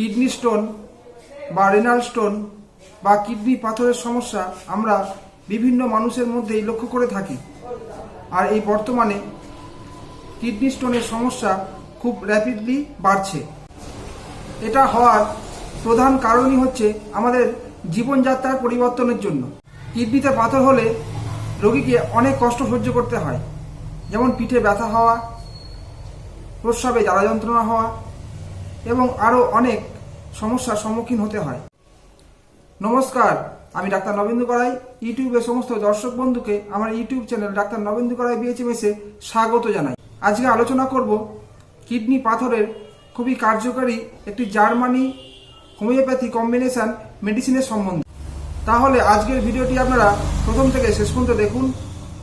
Kidney stone বা renal stone বা kidney পাথরের সমস্যা আমরা বিভিন্ন মানুষের মধ্যেই লক্ষ্য করে থাকি। আর এই বর্তমানে কিডনি স্টোনের সমস্যা খুব র্যাপিডলি বাড়ছে। এটা হওয়ার প্রধান কারণই হচ্ছে আমাদের জীবনযাত্রার পরিবর্তনের জন্য। কিডনিতে পাথর হলে রোগীকে অনেক কষ্ট সহ্য করতে হয়। যেমন পিঠে ব্যথা হওয়া, প্রস্রাবে জ্বালা যন্ত্রণা হওয়া এবং আরও অনেক সমস্যার সম্মুখীন হতে হয়। নমস্কার, আমি ডাক্তার নবেন্দু করাই ইউটিউবে সমস্ত দর্শক বন্ধুকে আমার ইউটিউব চ্যানেল ডাক্তার নবেন্দু করাই বিএচএমএসে স্বাগত জানাই। আজকে আলোচনা করব কিডনি পাথরের খুবই কার্যকারী একটি জার্মানি হোমিওপ্যাথি কম্বিনেশন মেডিসিনের সম্বন্ধে। তাহলে আজকের ভিডিওটি আপনারা প্রথম থেকে শেষ পর্যন্ত দেখুন।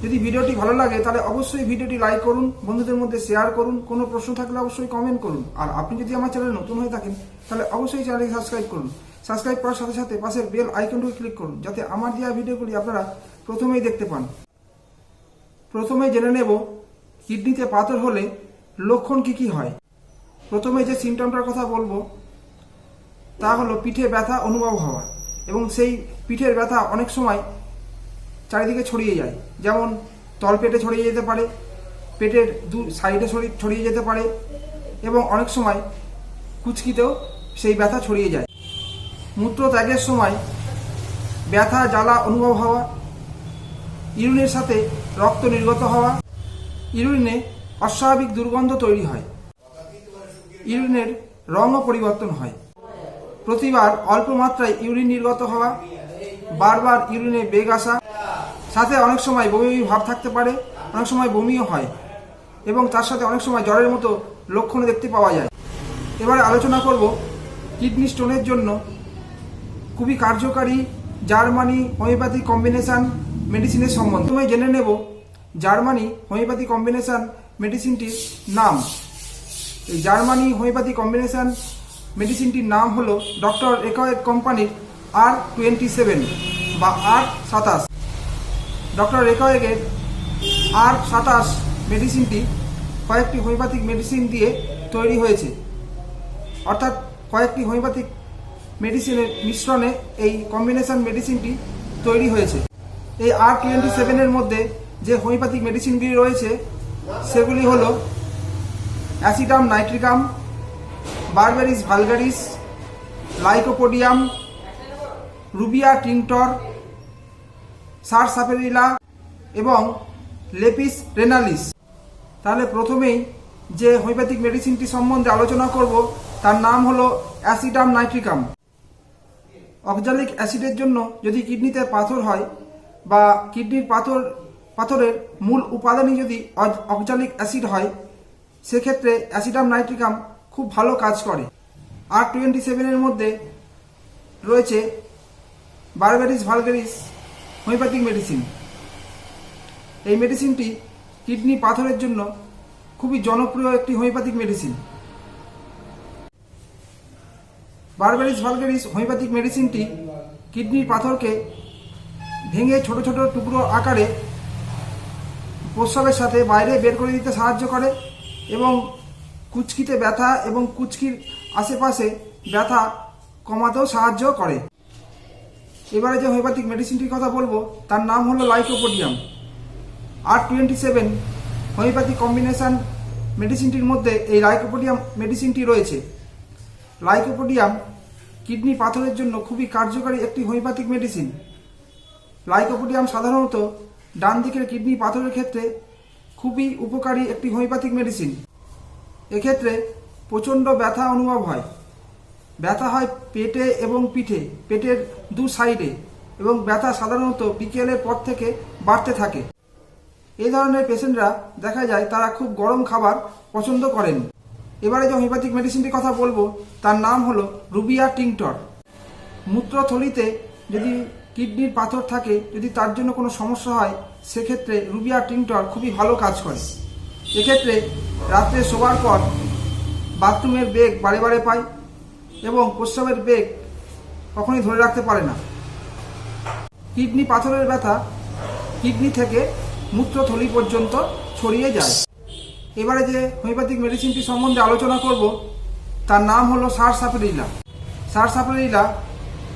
যদি ভিডিওটি ভালো লাগে, তাহলে অবশ্যই ভিডিওটি লাইক করুন, বন্ধুদের মধ্যে শেয়ার করুন, কোনো প্রশ্ন থাকলে অবশ্যই কমেন্ট করুন। আর আপনি যদি আমার চ্যানেলে নতুন হয়ে থাকেন, তাহলে অবশ্যই চ্যানেলটি সাবস্ক্রাইব করুন। সাবস্ক্রাইব করার সাথে সাথে পাশের বেল আইকনটি ক্লিক করুন, যাতে আমার দেওয়া ভিডিওগুলি আপনারা প্রথমেই দেখতে পান। প্রথমে জেনে নেব, কিডনিতে পাথর হলে লক্ষণ কি কি হয়। প্রথমে যে সিমটমটার কথা বলব, তা হলো পিঠে ব্যথা, অনুভব হওয়া। এবং সেই পিঠের ব্যথা অনেক সময় চারিদিকে ছড়িয়ে যায়। যেমন তলপেটে ছড়িয়ে যেতে পারে, পেটের দু সাইডে ছড়িয়ে যেতে পারে এবং অনেক সময় কুচকিতেও সেই ব্যথা ছড়িয়ে যায়। মূত্র ত্যাগের সময় ব্যথা, জ্বালা, অনুভব হওয়া ইউরিনের সাথে রক্ত নির্গত হওয়া ইউরিনে অস্বাভাবিক দুর্গন্ধ তৈরি হয়। ইউরিনের রঙও পরিবর্তন হয়। প্রতিবার অল্প মাত্রায় ইউরিন নির্গত হওয়া, বারবার ইউরিনে বেগ আসা সাথে অনেক সময় বমি ভাব থাকতে পারে, অনেক সময় বমিও হয় এবং তার সাথে অনেক সময় জ্বরের মতো লক্ষণ দেখতে পাওয়া যায়। এবারে আলোচনা করব কিডনি স্টোনের জন্য। খুবই কার্যকারী জার্মানি হোমিওপ্যাথি কম্বিনেশান মেডিসিনের সম্বন্ধে। প্রথমে জেনে নেব জার্মানি হোমিওপ্যাথি কম্বিনেশান মেডিসিনটির নাম। এই জার্মানি হোমিওপ্যাথি কম্বিনেশান মেডিসিনটির নাম হলো ডক্টর একয়েক কোম্পানির আর টোয়েন্টি সেভেন বা আর সাতাশ। ডক্টর রেকয়েকের আর সাতাশ মেডিসিনটি, কয়েকটি হোমিওপ্যাথিক মেডিসিন দিয়ে তৈরি হয়েছে। অর্থাৎ কয়েকটি হোমিওপ্যাথিক মেডিসিনের মিশ্রণে এই কম্বিনেশন মেডিসিনটি তৈরি হয়েছে। এই আর টোয়েন্টি সেভেনের মধ্যে যে হোমিওপ্যাথিক মেডিসিনগুলি রয়েছে, সেগুলি হল acidum nitricum, berberis vulgaris, lycopodium, rubia tinctor sarsaparilla এবং লেপিস রেনালিস। তাহলে প্রথমেই যে হোমিওপ্যাথিক মেডিসিনটি সম্বন্ধে আলোচনা করব, তার নাম হলো অ্যাসিডাম নাইট্রিকাম। অক্সালিক অ্যাসিডের জন্য যদি কিডনিতে পাথর হয় বা কিডনির পাথর, পাথরের মূল উপাদানই যদি অক্সালিক অ্যাসিড হয়, সেক্ষেত্রে অ্যাসিডাম নাইট্রিকাম খুব ভালো কাজ করে। আর টোয়েন্টি সেভেনের মধ্যে রয়েছে বারবেরিস ভালগারিস হোমিওপ্যাথিক মেডিসিন। এই মেডিসিনটি কিডনি পাথরের জন্য খুবই জনপ্রিয় একটি homeopathic medicine. Berberis vulgaris homeopathic মেডিসিনটি কিডনির পাথরকে ভেঙে ছোট ছোট টুকরো আকারে প্রস্রাবের সাথে বাইরে বের করে দিতে সাহায্য করে এবং কুচকিতে ব্যথা এবং কুচকির আশেপাশে ব্যথা কমাতেও সাহায্য করে। এবারে যে হোমিওপ্যাথিক মেডিসিনটির কথা বলব, তার নাম হলো lycopodium R twenty seven homeopathy combination মেডিসিনটির মধ্যে এই লাইকোপোডিয়াম মেডিসিনটি রয়েছে। লাইকোপোডিয়াম কিডনি পাথরের জন্য খুবই কার্যকারী একটি হোমিওপ্যাথিক মেডিসিন লাইকোপোডিয়াম সাধারণত ডান দিকের কিডনি পাথরের ক্ষেত্রে খুবই উপকারী একটি হোমিওপ্যাথিক মেডিসিন এক্ষেত্রে প্রচণ্ড ব্যথা অনুভব হয়। ব্যথা হয় পেটে এবং পিঠে, পেটের দু সাইডে, এবং ব্যথা সাধারণত বিকেলের পর থেকে বাড়তে থাকে। এই ধরনের পেশেন্টরা দেখা যায় তারা খুব গরম খাবার পছন্দ করেন। এবারে যে হোমিওপ্যাথিক মেডিসিনটির কথা বলব, তার নাম হলো রুবিয়া টিংটর। মূত্রথলিতে যদি কিডনির পাথর থাকে, যদি তার জন্য কোনো সমস্যা হয়, সেক্ষেত্রে রুবিয়া টিংটর খুবই ভালো কাজ করে। এক্ষেত্রে রাত্রে শোবার পর বাথরুমের বেগ বারে বারে পায় এবং প্রস্রাবের বেগ কখনোই ধরে রাখতে পারে না। কিডনি পাথরের ব্যথা কিডনি থেকে মূত্রথলি পর্যন্ত ছড়িয়ে যায়। এবারে যে হোমিওপ্যাথিক মেডিসিনটি সম্বন্ধে আলোচনা করব, তার নাম হলো সার সাপেরিলা সারসাপারিলা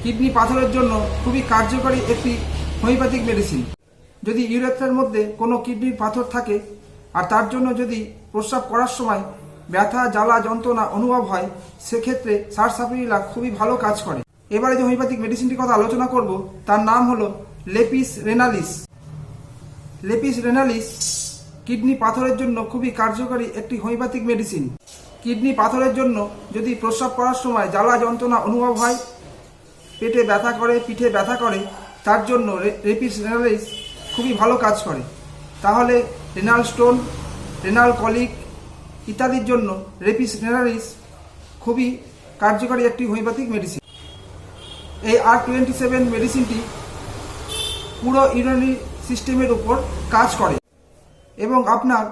কিডনি পাথরের জন্য খুবই কার্যকরী একটি হোমিওপ্যাথিক মেডিসিন। যদি ইউরেথ্রার মধ্যে কোনো কিডনির পাথর থাকে, আর তার জন্য যদি প্রস্রাব করার সময় ব্যথা, জ্বালা, যন্ত্রণা অনুভব হয়, সেক্ষেত্রে সার সারসাপিরিলা খুবই ভালো কাজ করে। এবারে যে হোমিওপ্যাথিক মেডিসিনটির কথা আলোচনা করব, তার নাম হলো লেপিস রেনালিস। লেপিস রেনালিস কিডনি পাথরের জন্য খুবই কার্যকরী একটি হোমিওপ্যাথিক মেডিসিন। কিডনি পাথরের জন্য যদি প্রস্রাব করার সময় জ্বালা, যন্ত্রণা অনুভব হয়, পেটে ব্যথা করে, পিঠে ব্যথা করে, তার জন্য রেপিস রেনালিস খুবই ভালো কাজ করে। তাহলে রেনাল স্টোন, রেনাল কলিক ইত্যাদির জন্য রেপিস রেনালিস খুবই কার্যকরী একটি হোমিওপ্যাথিক মেডিসিন এই আর টোয়েন্টি সেভেন মেডিসিনটি পুরো ইউরিনারি সিস্টেমের উপর কাজ করে এবং আপনার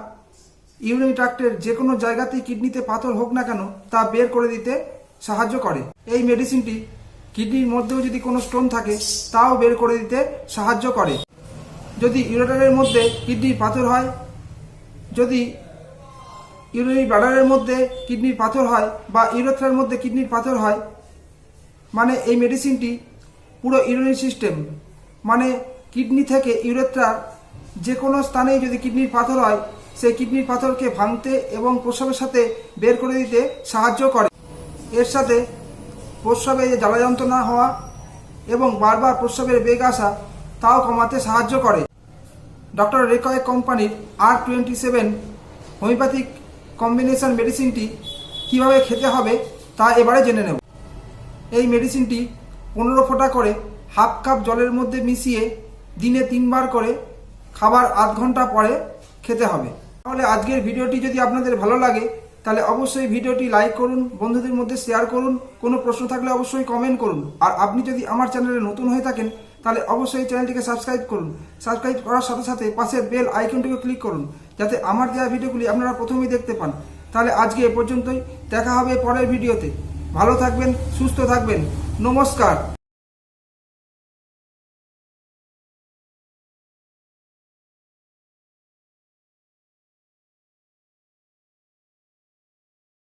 ইউরিনারি ট্রাক্টের যে কোনো জায়গাতেই কিডনিতে পাথর হোক না কেন তা বের করে দিতে সাহায্য করে। এই মেডিসিনটি কিডনির মধ্যেও যদি কোনো স্টোন থাকে, তাও বের করে দিতে সাহায্য করে। যদি ইউরেটারের মধ্যে কিডনির পাথর হয়, যদি ইউরিনারি ব্লাডারের মধ্যে কিডনির পাথর হয় বা ইউরেথ্রার মধ্যে কিডনির পাথর হয় মানে এই মেডিসিনটি পুরো ইউরিনারি সিস্টেম মানে কিডনি থেকে ইউরেথ্রার যে কোনো স্থানেই যদি কিডনির পাথর হয়, সেই কিডনির পাথরকে ভাঙতে এবং প্রস্রাবের সাথে বের করে দিতে সাহায্য করে। এর সাথে প্রস্রাবে যে জ্বালা যন্ত্রণা হওয়া এবং বারবার প্রস্রাবের বেগ আসা, তাও কমাতে সাহায্য করে। ডক্টর রেকয় কোম্পানির R twenty seven homeopathic combination মেডিসিনটি কীভাবে খেতে হবে তা এবারে জেনে নেব। এই মেডিসিনটি পনেরো ফোঁটা করে হাফ কাপ জলের মধ্যে মিশিয়ে দিনে তিনবার করে খাবার আধ ঘণ্টা পরে খেতে হবে। তাহলে আজকের ভিডিওটি যদি আপনাদের ভালো লাগে, তাহলে অবশ্যই ভিডিওটি লাইক করুন, বন্ধুদের মধ্যে শেয়ার করুন, কোনো প্রশ্ন থাকলে অবশ্যই কমেন্ট করুন। আর আপনি যদি আমার চ্যানেলে নতুন হয়ে থাকেন, তাহলে অবশ্যই চ্যানেলটিকে সাবস্ক্রাইব করুন। সাবস্ক্রাইব করার সাথে সাথে পাশের বেল আইকনটিকে ক্লিক করুন। যাতে আমার দেওয়া ভিডিওগুলি আপনারা প্রথমেই দেখতে পান। তাহলে আজকে এ পর্যন্তই। দেখা হবে পরের ভিডিওতে। ভালো থাকবেন, সুস্থ থাকবেন। নমস্কার।